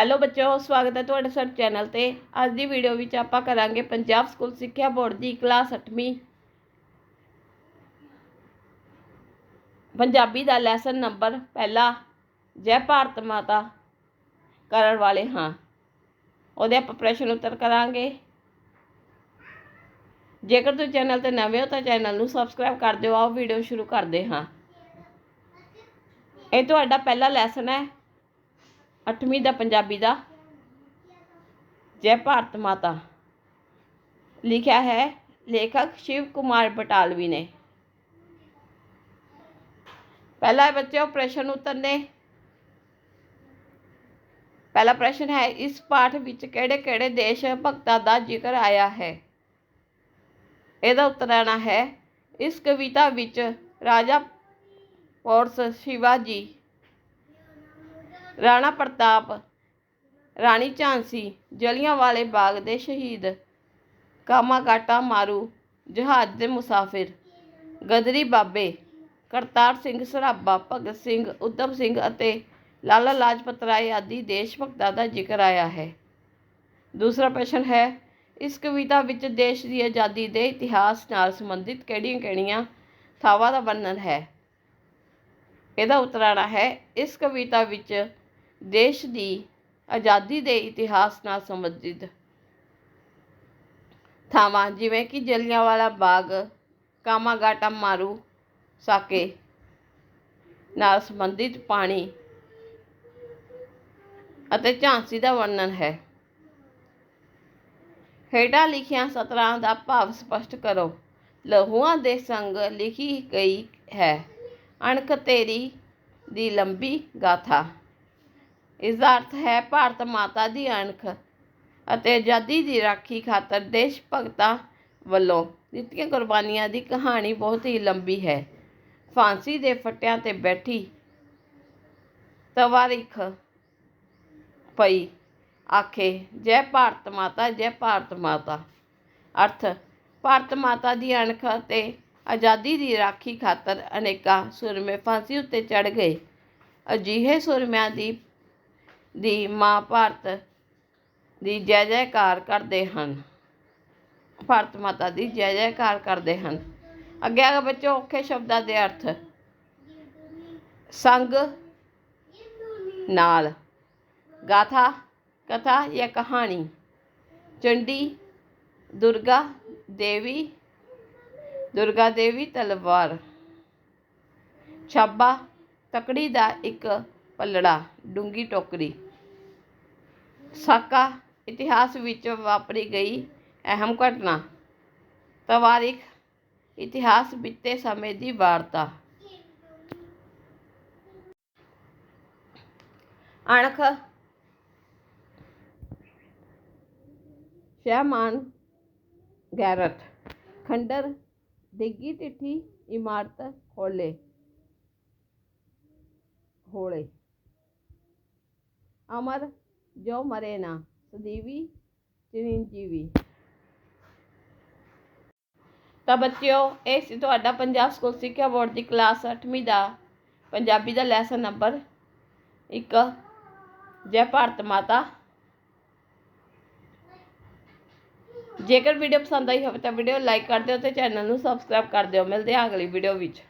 Hello ਬੱਚਿਓ, ਸਵਾਗਤ ਹੈ ਤੁਹਾਡੇ ਸਾਡੇ ਚੈਨਲ ਤੇ। ਅੱਜ ਦੀ ਵੀਡੀਓ ਵਿੱਚ ਆਪਾਂ ਕਰਾਂਗੇ ਪੰਜਾਬ ਸਕੂਲ ਸਿੱਖਿਆ ਬੋਰਡ ਦੀ ਕਲਾਸ 8ਵੀਂ ਪੰਜਾਬੀ ਦਾ ਲੈਸਨ ਨੰਬਰ ਪਹਿਲਾ, ਜੈ ਭਾਰਤ ਮਾਤਾ ਕਰਨ ਵਾਲੇ ਹਾਂ। ਉਹਦੇ ਆਪਾਂ ਪ੍ਰਸ਼ਨ ਉੱਤਰ ਕਰਾਂਗੇ। ਜੇਕਰ ਤੁਸੀਂ ਚੈਨਲ ਤੇ ਨਵੇਂ ਹੋ ਤਾਂ ਚੈਨਲ ਨੂੰ ਸਬਸਕ੍ਰਾਈਬ ਕਰ ਦਿਓ। ਆਓ ਵੀਡੀਓ ਸ਼ੁਰੂ ਕਰਦੇ ਹਾਂ। ਇਹ ਤੁਹਾਡਾ ਪਹਿਲਾ ਲੈਸਨ ਹੈ। ਅੱਠਵੀਂ ਦਾ ਪੰਜਾਬੀ ਦਾ ਜੈ ਭਾਰਤ ਮਾਤਾ। ਲਿਖਿਆ ਹੈ ਲੇਖਕ ਸ਼ਿਵ ਕੁਮਾਰ ਬਟਾਲਵੀ ਨੇ। ਪਹਿਲਾ ਹੈ ਬੱਚਿਓ, ਪ੍ਰਸ਼ਨ ਉੱਤਰ ਨੇ ਪਹਿਲਾ ਪ੍ਰਸ਼ਨ ਹੈ, ਇਸ ਪਾਠ ਵਿੱਚ ਕਿਹੜੇ ਕਿਹੜੇ ਦੇਸ਼ ਭਗਤਾਂ ਦਾ ਜ਼ਿਕਰ ਆਇਆ ਹੈ? ਇਹਦਾ ਉੱਤਰ ਆਣਾ ਹੈ, ਇਸ ਕਵਿਤਾ ਵਿੱਚ ਰਾਜਾ ਪੋਰਸ ਸ਼ਿਵਾਜੀ ਰਾਣਾ ਪ੍ਰਤਾਪ, ਰਾਣੀ ਝਾਂਸੀ ਜਲਿਆਂਵਾਲੇ ਬਾਗ ਦੇ ਸ਼ਹੀਦ, ਕਾਮਾਗਾਟਾ ਮਾਰੂ, ਜਹਾਜ਼ ਦੇ ਮੁਸਾਫਿਰ, ਗਦਰੀ ਬਾਬੇ, ਕਰਤਾਰ ਸਿੰਘ ਸਰਾਭਾ, ਭਗਤ ਸਿੰਘ, ਉਧਮ ਸਿੰਘ ਅਤੇ ਲਾਲਾ ਲਾਜਪਤ ਰਾਏ ਆਦਿ ਦੇਸ਼ ਭਗਤਾਂ ਦਾ ਜ਼ਿਕਰ ਆਇਆ ਹੈ। ਦੂਸਰਾ ਪ੍ਰਸ਼ਨ ਹੈ, ਇਸ ਕਵਿਤਾ ਵਿੱਚ ਦੇਸ਼ ਦੀ ਆਜ਼ਾਦੀ ਦੇ ਇਤਿਹਾਸ ਨਾਲ ਸੰਬੰਧਿਤ ਕਿਹੜੀਆਂ-ਕਿਹੜੀਆਂ ਥਾਵਾਂ ਦਾ ਵਰਣਨ ਹੈ? ਇਹਦਾ ਉਤਰਾਣਾ ਹੈ, ਇਸ ਕਵਿਤਾ ਵਿੱਚ ਦੇਸ਼ ਦੀ ਆਜ਼ਾਦੀ ਦੇ ਇਤਿਹਾਸ ਨਾਲ ਸੰਬੰਧਿਤ ਥਾਵਾਂ ਜਿਵੇਂ ਕਿ ਜਲਿਆਂਵਾਲਾ ਬਾਗ, ਕਾਮਾਗਾਟਾ ਮਾਰੂ ਸਾਕੇ ਨਾਲ ਸੰਬੰਧਿਤ ਪਾਣੀ ਅਤੇ ਝਾਂਸੀ ਦਾ ਵਰਣਨ ਹੈ। ਹੇਠਾਂ ਲਿਖੀਆਂ ਸਤਰਾਂ ਦਾ ਭਾਵ ਸਪਸ਼ਟ ਕਰੋ। ਲਹੂਆਂ ਦੇ ਸੰਗ ਲਿਖੀ ਗਈ ਹੈ। ਅਣਖ ਤੇਰੀ ਦੀ ਲੰਬੀ ਗਾਥਾ। ਇਸ ਦਾ ਅਰਥ ਹੈ ਭਾਰਤ ਮਾਤਾ ਦੀ ਅਣਖ ਅਤੇ ਆਜ਼ਾਦੀ ਦੀ ਰਾਖੀ ਖਾਤਰ ਦੇਸ਼ ਭਗਤਾਂ ਵੱਲੋਂ ਦਿੱਤੀਆਂ ਕੁਰਬਾਨੀਆਂ ਦੀ ਕਹਾਣੀ ਬਹੁਤ ਹੀ ਲੰਬੀ ਹੈ। ਫਾਂਸੀ ਦੇ ਫੱਟਿਆਂ ਤੇ ਬੈਠੀ ਤਵਾਰੀਖ ਪਈ, ਆਖੇ, ਜੈ ਭਾਰਤ ਮਾਤਾ, ਜੈ ਭਾਰਤ ਮਾਤਾ। ਅਰਥ, ਭਾਰਤ ਮਾਤਾ ਦੀ ਅਣਖ ਅਤੇ ਆਜ਼ਾਦੀ ਦੀ ਰਾਖੀ ਖਾਤਰ ਅਨੇਕਾਂ ਸੁਰਮੇ ਫਾਂਸੀ ਉੱਤੇ ਚੜ ਗਏ। ਅਜਿਹੇ ਸੁਰਮਿਆਂ ਦੀ ਦੀ ਮਾਂ ਭਾਰਤ ਦੀ ਜੈ ਜੈਕਾਰ ਕਰਦੇ ਹਨ। ਭਾਰਤ ਮਾਤਾ ਦੀ ਜੈ ਜੈਕਾਰ ਕਰਦੇ ਹਨ। ਅੱਗੇ ਆ ਬੱਚੋ, ਔਖੇ ਸ਼ਬਦਾਂ ਦੇ ਅਰਥ। ਸੰਗ ਨਾਲ ਗਾਥਾ, ਕਥਾ ਜਾਂ ਕਹਾਣੀ। ਚੰਡੀ, ਦੁਰਗਾ ਦੇਵੀ ਦੁਰਗਾ ਦੇਵੀ ਤਲਵਾਰ। ਛਾਬਾ ਤਕੜੀ ਦਾ ਇੱਕ ਪੱਲੜਾ ਡੂੰਘੀ ਟੋਕਰੀ। ਸਾਕਾ ਇਤਿਹਾਸ ਵਿੱਚ ਵਾਪਰੀ ਗਈ ਅਹਿਮ ਘਟਨਾ। ਤਵਾਰੀਖ, ਇਤਿਹਾਸ ਬੀਤੇ ਸਮੇਂ ਦੀ ਵਾਰਤਾ। ਅਣਖ, ਸ਼ਹਿਮਾਨ ਗੈਰਤ। ਖੰਡਰ, ਡਿੱਗੀ ਟਿੱਠੀ ਇਮਾਰਤ ਹੋਲੇ ਹੋਲੇ ਅਮਰ ਜੋ ਮਰੇ ਨਾ, ਸਦੀਵੀ ਚਿਰੰਜੀਵੀ। ਤਾਂ ਬੱਚਿਓ, ਇਹ ਸੀ ਤੁਹਾਡਾ ਪੰਜਾਬ ਸਕੂਲ ਸਿੱਖਿਆ ਬੋਰਡ ਦੀ ਕਲਾਸ 8ਵੀਂ ਦਾ ਪੰਜਾਬੀ ਦਾ ਲੈਸਨ ਨੰਬਰ 1 ਜੈ ਭਾਰਤ ਮਾਤਾ। ਜੇਕਰ ਵੀਡੀਓ ਪਸੰਦ ਆਈ ਹੋਵੇ ਤਾਂ ਵੀਡੀਓ ਲਾਈਕ ਕਰ ਦਿਓ ਤੇ ਚੈਨਲ ਨੂੰ ਸਬਸਕ੍ਰਾਈਬ ਕਰ ਦਿਓ। ਮਿਲਦੇ ਹਾਂ ਅਗਲੀ ਵੀਡੀਓ ਵਿੱਚ।